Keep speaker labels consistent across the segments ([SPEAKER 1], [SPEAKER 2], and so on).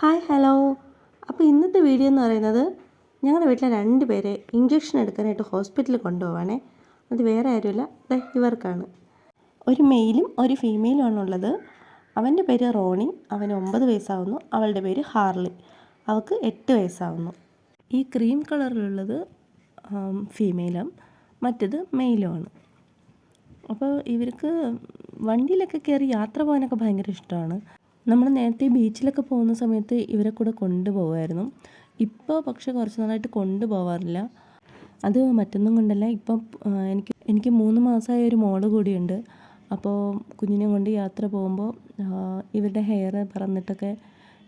[SPEAKER 1] Hi hello. അപ്പോൾ ഇന്നത്തെ video എന്ന് പറയുന്നത് ഞങ്ങളുടെ വീട്ടിലെ രണ്ട് പേരെ ഇഞ്ചക്ഷൻ എടുക്കാനായിട്ട് ഹോസ്പിറ്റലിൽ കൊണ്ടുപോവാണേ. അത് വേറെ ആരുമില്ല. ദേ ഇവർക്കാണ്. ഒരു മെയിലും ഒരു ഫീമെയിലും ആണുള്ളത് അവന്റെ പേര് റോണി. അവന് ഒമ്പത് വയസ്സാവുന്നു. അവളുടെ പേര് ഹാർലി. അവൾക്ക് എട്ട് വയസ്സാവുന്നു. ഈ ക്രീം കളറിലുള്ളത് ഫീമെയിലും മറ്റത് മെയിലുമാണ്. അപ്പോൾ ഇവർക്ക് വണ്ടിയിലൊക്കെ കയറി യാത്ര പോകാനൊക്കെ ഭയങ്കര ഇഷ്ടമാണ്. നമ്മൾ നേരത്തെ ബീച്ചിലൊക്കെ പോകുന്ന സമയത്ത് ഇവരെ കൂടെ കൊണ്ടുപോകുമായിരുന്നു. ഇപ്പോൾ പക്ഷേ കുറച്ച് നാളായിട്ട് കൊണ്ടുപോകാറില്ല. അത് മറ്റൊന്നും കൊണ്ടല്ല. ഇപ്പം എനിക്ക് എനിക്ക് മൂന്ന് മാസമായ ഒരു മോൾ കൂടിയുണ്ട്. അപ്പോൾ കുഞ്ഞിനെ കൊണ്ട് യാത്ര പോകുമ്പോൾ ഇവരുടെ ഹെയർ പറന്നിട്ടൊക്കെ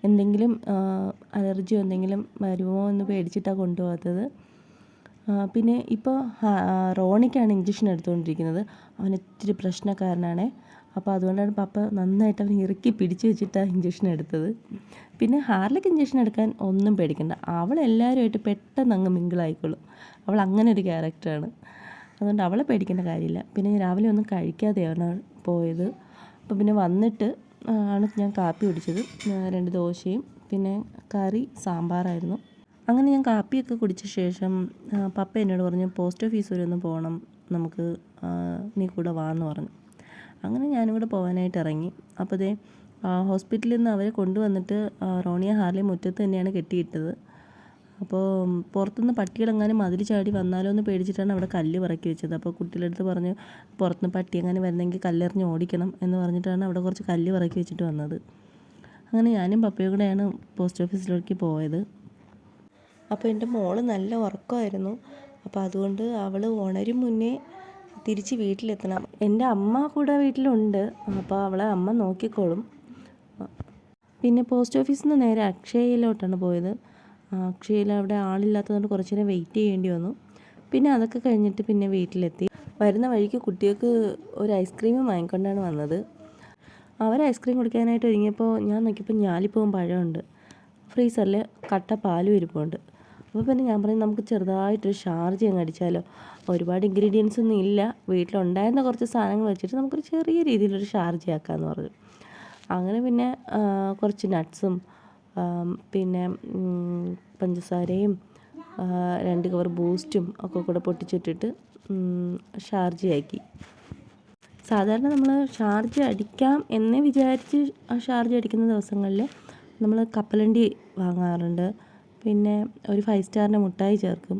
[SPEAKER 1] എന്തെങ്കിലും അലർജിയോ എന്തെങ്കിലും വരുമോ എന്ന് പേടിച്ചിട്ടാണ് കൊണ്ടുപോകാത്തത്. പിന്നെ ഇപ്പോൾ റോണിക്കാണ് ഇഞ്ചക്ഷൻ എടുത്തുകൊണ്ടിരിക്കുന്നത്. അവൻ ഇത്തിരി പ്രശ്നക്കാരനാണ്. അപ്പോൾ അതുകൊണ്ടാണ് പപ്പ നന്നായിട്ട് അവൻ ഇറുക്കി പിടിച്ചു വെച്ചിട്ട് ഇഞ്ചക്ഷൻ എടുത്തത്. പിന്നെ ഹാർലിക്ക് ഇഞ്ചക്ഷൻ എടുക്കാൻ ഒന്നും പേടിക്കണ്ട. അവൾ എല്ലാവരുമായിട്ട് പെട്ടെന്ന് അങ്ങ് മിങ്കിളായിക്കോളും അവൾ അങ്ങനെ ഒരു ക്യാരക്ടറാണ് അതുകൊണ്ട് അവളെ പേടിക്കേണ്ട കാര്യമില്ല. പിന്നെ ഞാൻ രാവിലെ ഒന്നും കഴിക്കാതെയാണ് പോയത്. അപ്പോൾ പിന്നെ വന്നിട്ട് ആണ് ഞാൻ കാപ്പി കുടിച്ചത്. രണ്ട് ദോശയും പിന്നെ കറി സാമ്പാറായിരുന്നു. അങ്ങനെ ഞാൻ കാപ്പിയൊക്കെ കുടിച്ച ശേഷം പപ്പ എന്നോട് പറഞ്ഞു പോസ്റ്റ് ഓഫീസ് വരെ ഒന്ന് പോകണം നമുക്ക് നീ കൂടെ വാ എന്ന് പറഞ്ഞു. അങ്ങനെ ഞാനും പോകാനായിട്ട് ഇറങ്ങി. അപ്പോൾ ദേ ഹോസ്പിറ്റലിൽ നിന്ന് അവരെ കൊണ്ടുവന്നിട്ട് റോണിയ ഹാർലി മുറ്റത്ത് തന്നെയാണ് കെട്ടിയിട്ടത്. അപ്പോൾ പുറത്തുനിന്ന് പട്ടികളെങ്ങാനും മതിൽ ചാടി വന്നാലോ എന്ന് പേടിച്ചിട്ടാണ് അവിടെ കല്ല് പറക്കി വെച്ചത്. അപ്പോൾ കുട്ടികളുടെ അടുത്ത് പറഞ്ഞു പുറത്തുനിന്ന് പട്ടി എങ്ങനെ വരുന്നെങ്കിൽ കല്ലെറിഞ്ഞ് ഓടിക്കണം എന്ന് പറഞ്ഞിട്ടാണ് അവിടെ കുറച്ച് കല്ല് പറക്കി വെച്ചിട്ട് വന്നത്. അങ്ങനെ ഞാനും പപ്പയും കൂടെയാണ് പോസ്റ്റ് ഓഫീസിലേക്ക് പോയത്. അപ്പോൾ എന്റെ മോൾ നല്ല ഉറക്കമായിരുന്നു. അപ്പോൾ അതുകൊണ്ട് അവൾ ഉണരും മുന്നേ തിരിച്ച് വീട്ടിലെത്തണം. എന്റെ അമ്മ കൂടെ വീട്ടിലുണ്ട്. അപ്പോൾ അവളെ അമ്മ നോക്കിക്കോളും. പിന്നെ പോസ്റ്റ് ഓഫീസിൽ നിന്ന് നേരെ അക്ഷയയിലോട്ടാണ് പോയത്. അക്ഷയയിൽ അവിടെ ആളില്ലാത്തതുകൊണ്ട് കുറച്ച് നേരം വെയിറ്റ് ചെയ്യേണ്ടി വന്നു. പിന്നെ അതൊക്കെ കഴിഞ്ഞിട്ട് പിന്നെ വീട്ടിലെത്തി. വരുന്ന വഴിക്ക് കുട്ടികൾക്ക് ഒരു ഐസ്ക്രീം വാങ്ങിക്കൊണ്ടാണ് വന്നത്. അവർ ഐസ്ക്രീം കുടിക്കാനായിട്ട് ഒരുങ്ങിയപ്പോൾ ഞാൻ നോക്കിയപ്പോൾ ഞാലിപ്പൂവും പഴമുണ്ട്. ഫ്രീസറിൽ കട്ട പാലും ഇരിപ്പുണ്ട്. അപ്പോൾ പിന്നെ ഞാൻ പറഞ്ഞു നമുക്ക് ചെറുതായിട്ടൊരു ഷാർജ അങ്ങ് അടിച്ചാലോ? ഒരുപാട് ഇൻഗ്രീഡിയൻസ് ഒന്നും ഇല്ല. വീട്ടിലുണ്ടായിരുന്ന കുറച്ച് സാധനങ്ങൾ വെച്ചിട്ട് നമുക്കൊരു ചെറിയ രീതിയിലൊരു ഷാർജ ആക്കാമെന്ന് പറഞ്ഞു. അങ്ങനെ പിന്നെ കുറച്ച് നട്ട്സും പിന്നെ പഞ്ചസാരയും രണ്ട് കവർ ബൂസ്റ്റും ഒക്കെ കൂടെ പൊട്ടിച്ചിട്ടിട്ട് ഷാർജ് ആക്കി. സാധാരണ നമ്മൾ ഷാർജ് അടിക്കാം എന്ന് വിചാരിച്ച് ഷാർജ അടിക്കുന്ന ദിവസങ്ങളിൽ നമ്മൾ കപ്പലണ്ടി വാങ്ങാറുണ്ട്. പിന്നെ ഒരു ഫൈവ് സ്റ്റാറിന്റെ മുട്ടായി ചേർക്കും.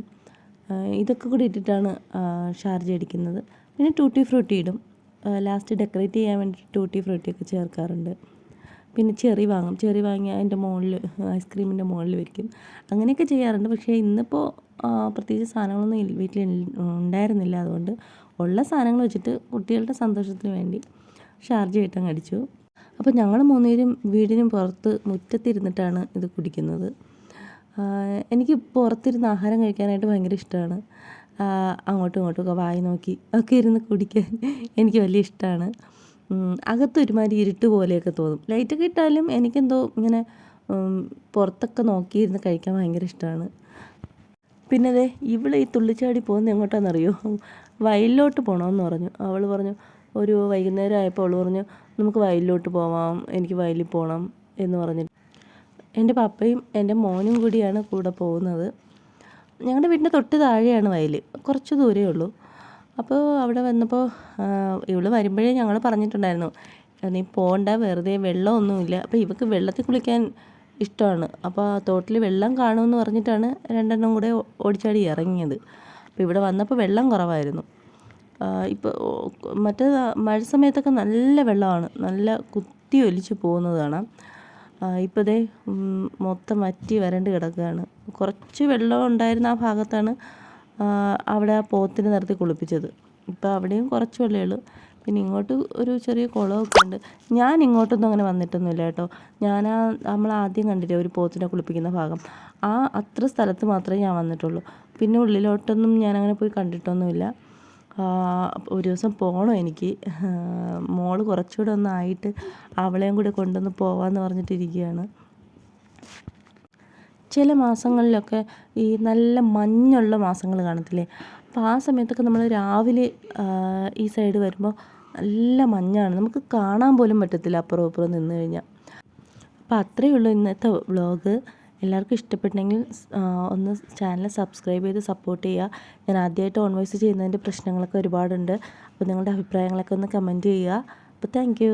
[SPEAKER 1] ഇതൊക്കെ കൂടി ഇട്ടിട്ടാണ് ഷാർജ് അടിക്കുന്നത്. പിന്നെ ടൂട്ടി ഫ്രൂട്ടി ഇടും. ലാസ്റ്റ് ഡെക്കറേറ്റ് ചെയ്യാൻ വേണ്ടി ടൂട്ടി ഫ്രൂട്ടി ഒക്കെ ചേർക്കാറുണ്ട്. പിന്നെ ചെറി വാങ്ങും. ചെറി വാങ്ങി അതിന്റെ മുകളിൽ ഐസ്ക്രീമിന്റെ മുകളിൽ വെക്കും. അങ്ങനെയൊക്കെ ചെയ്യാറുണ്ട്. പക്ഷേ ഇന്നിപ്പോൾ പ്രത്യേകിച്ച് സാധനങ്ങളൊന്നും വീട്ടിൽ ഉണ്ടായിരുന്നില്ല. അതുകൊണ്ട് ഉള്ള സാധനങ്ങൾ വെച്ചിട്ട് കുട്ടികളുടെ സന്തോഷത്തിന് വേണ്ടി ഷാർജ ഇട്ടങ്ങ് അടിച്ചു. അപ്പോൾ ഞങ്ങൾ മൂന്നുപേരും വീടിനും പുറത്ത് മുറ്റത്തിരുന്നിട്ടാണ് ഇത് കുടിക്കുന്നത്. എനിക്ക് പുറത്തിരുന്ന് ആഹാരം കഴിക്കാനായിട്ട് ഭയങ്കര ഇഷ്ടമാണ്. അങ്ങോട്ടും ഇങ്ങോട്ടും ഒക്കെ വായി നോക്കി ഒക്കെ ഇരുന്ന് കുടിക്കാൻ എനിക്ക് വലിയ ഇഷ്ടമാണ്. അകത്തൊരുമാതിരി ഇരുട്ട് പോലെയൊക്കെ തോന്നും. ലൈറ്റൊക്കെ ഇട്ടാലും എനിക്കെന്തോ ഇങ്ങനെ പുറത്തൊക്കെ നോക്കിയിരുന്ന് കഴിക്കാൻ ഭയങ്കര ഇഷ്ടമാണ്. പിന്നെ അതെ ഇവിടെ ഈ തുള്ളിച്ചാടി പോകുന്നത് എങ്ങോട്ടാണെന്നറിയോ വയലിലോട്ട് പോകണമെന്ന് പറഞ്ഞു. അവൾ പറഞ്ഞു ഒരു വൈകുന്നേരം ആയപ്പോൾ അവൾ പറഞ്ഞു നമുക്ക് വയലിലോട്ട് പോവാം എനിക്ക് വയലിൽ പോകണം എന്ന് പറഞ്ഞിട്ട് എന്റെ പപ്പയും എന്റെ മോനും കൂടിയാണ് കൂടെ പോകുന്നത്. ഞങ്ങളുടെ വീടിന്റെ തൊട്ട് താഴെയാണ് വയൽ കുറച്ച് ദൂരമേ ഉള്ളൂ. അപ്പോൾ അവിടെ വന്നപ്പോൾ ഇവൾ വരുമ്പോഴേ ഞങ്ങൾ പറഞ്ഞിട്ടുണ്ടായിരുന്നു നീ പോണ്ട വെറുതെ വെള്ളമൊന്നുമില്ല. അപ്പോൾ ഇവക്ക് വെള്ളത്തിൽ കുളിക്കാൻ ഇഷ്ടമാണ്. അപ്പോൾ ആ തോട്ടിൽ വെള്ളം കാണുമെന്ന് പറഞ്ഞിട്ടാണ് രണ്ടെണ്ണം കൂടെ ഓടിച്ചാടി ഇറങ്ങിയത്. അപ്പോൾ ഇവിടെ വന്നപ്പോൾ വെള്ളം കുറവായിരുന്നു. ഇപ്പോൾ മറ്റേ മഴ സമയത്തൊക്കെ നല്ല വെള്ളമാണ്. നല്ല കുത്തി ഒലിച്ച് പോകുന്നത് കാണാം. ഇപ്പോൾ ദേ മൊത്തം വറ്റി വരണ്ട് കിടക്കുകയാണ് കുറച്ച് വെള്ളം ഉണ്ടായിരുന്ന ആ ഭാഗത്താണ് അവിടെ ആ പോത്തിനെ നിർത്തി കുളിപ്പിച്ചത്. ഇപ്പോൾ അവിടെയും കുറച്ച് വെള്ളമേ ഉള്ളൂ. പിന്നെ ഇങ്ങോട്ട് ഒരു ചെറിയ കുളമൊക്കെ ഉണ്ട്. ഞാൻ ഇങ്ങോട്ടൊന്നും അങ്ങനെ വന്നിട്ടൊന്നുമില്ല കേട്ടോ. ഞാൻ ആ നമ്മൾ ആദ്യം കണ്ടില്ലേ ഒരു പോത്തിനെ കുളിപ്പിക്കുന്ന ഭാഗം. ആ അത്ര സ്ഥലത്ത് മാത്രമേ ഞാൻ വന്നിട്ടുള്ളൂ. പിന്നെ ഉള്ളിലോട്ടൊന്നും ഞാൻ അങ്ങനെ പോയി കണ്ടിട്ടൊന്നുമില്ല. ഒരു ദിവസം പോകണം എനിക്ക്. മോൾ കുറച്ചുകൂടെ ഒന്നായിട്ട് അവളെയും കൂടെ കൊണ്ടുവന്ന് പോവാന്ന് പറഞ്ഞിട്ടിരിക്കുകയാണ്. ചില മാസങ്ങളിലൊക്കെ ഈ നല്ല മഞ്ഞുള്ള മാസങ്ങൾ കാണത്തില്ലേ? അപ്പോൾ ആ സമയത്തൊക്കെ നമ്മൾ രാവിലെ ഈ സൈഡ് വരുമ്പോൾ നല്ല മഞ്ഞാണ്. നമുക്ക് കാണാൻ പോലും പറ്റത്തില്ല അപ്പുറം ഇപ്പുറം നിന്ന് കഴിഞ്ഞാൽ അപ്പോൾ അത്രയേ ഉള്ളൂ ഇന്നത്തെ വ്ളോഗ്. എല്ലാവർക്കും ഇഷ്ടപ്പെട്ടെങ്കിൽ ഒന്ന് ചാനൽ സബ്സ്ക്രൈബ് ചെയ്ത് സപ്പോർട്ട് ചെയ്യുക. ഞാൻ ആദ്യമായിട്ട് ഓൺ ചെയ്യുന്നതിന്റെ പ്രശ്നങ്ങളൊക്കെ ഒരുപാടുണ്ട്. അപ്പോൾ നിങ്ങളുടെ അഭിപ്രായങ്ങളൊക്കെ ഒന്ന് കമന്റ് ചെയ്യുക. അപ്പോൾ താങ്ക്